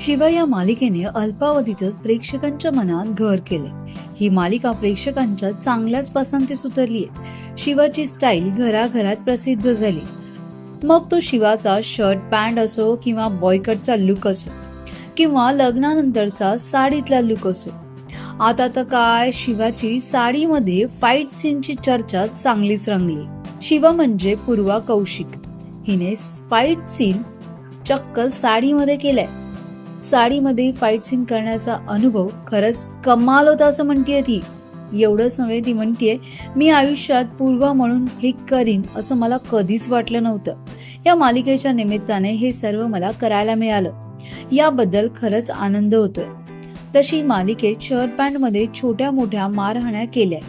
शिवाय या मालिकेने अल्पावधीतच प्रेक्षकांच्या मनात घर केले. ही मालिका प्रेक्षकांच्या चांगल्याच पसंतीस उतरली आहे शिवाची स्टाईल घराघरात प्रसिद्ध झाली. मग तो शिवाचा शर्ट पॅन्ट असो किंवा बॉयकटचा लुक असो किंवा लग्नानंतरचा साडीतला लुक असो. आता तर काय शिवाची साडीमध्ये फाईट सीनची चर्चा चांगलीच रंगली. शिवा म्हणजे पूर्वा कौशिक. हिने फाईट सीन चक्क साडीमध्ये केलाय. साडीमध्ये फाईट सीन करण्याचा अनुभव खरंच कमाल होता असं म्हणतीये ती. एवढंच नव्हे ती म्हणतीये मी आयुष्यात पूर्वा म्हणून हे करीन असं मला कधीच वाटलं नव्हतं. या मालिकेच्या निमित्ताने हे सर्व मला करायला मिळालं. याबद्दल खरंच आनंद होतोय. तशी मालिकेत शर्ट पॅन्टमध्ये छोट्या मोठ्या मारहाण्या केल्या.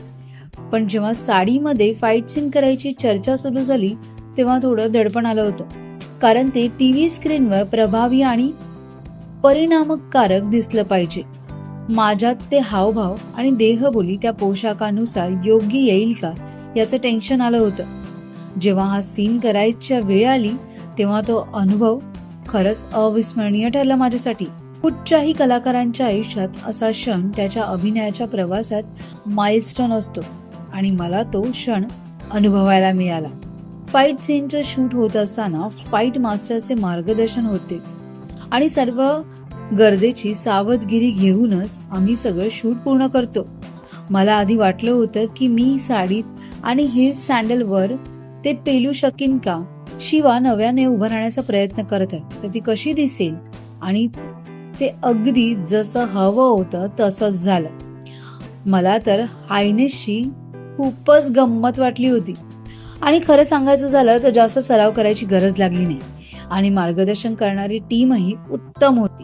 पण जेव्हा साडीमध्ये फाईट सीन करायची चर्चा सुरू झाली तेव्हा थोडं दडपण आलं होतं. कारण ते टी व्ही स्क्रीनवर प्रभावी आणि परिणामकारक दिसलं पाहिजे. माझ्यात ते हावभाव आणि देहबोली त्या पोशाखानुसार योग्य येईल का याचं टेन्शन आलं होतं. जेव्हा हा सीन करायच्या वेळ आली तेव्हा तो अनुभव खरंच अविस्मरणीय ठरला माझ्यासाठी. कुठच्याही कलाकारांच्या आयुष्यात असा क्षण त्याच्या अभिनयाच्या प्रवासात माइलस्टोन असतो आणि मला तो क्षण अनुभवायला मिळाला. फाईट सीनचं शूट होत असताना फाईट मास्टरचे मार्गदर्शन होतेच. आणि सर्व गरजेची सावधगिरी घेऊनच आम्ही सगळं शूट पूर्ण करतो. मला आधी वाटलं होतं की मी साडीत आणि हिल सँडलवर ते पेलू शकीन का? शिवा नव्याने उभं राहण्याचा प्रयत्न करत आहे. तर ती कशी दिसेल? आणि ते अगदी जसं हवं होतं तसंच झालं. मला तर हायनेसची खूपच गंमत वाटली होती. आणि खरं सांगायचं झालं तर जास्त सराव करायची गरज लागली नाही. आणि मार्गदर्शन करणारी टीमही उत्तम होती.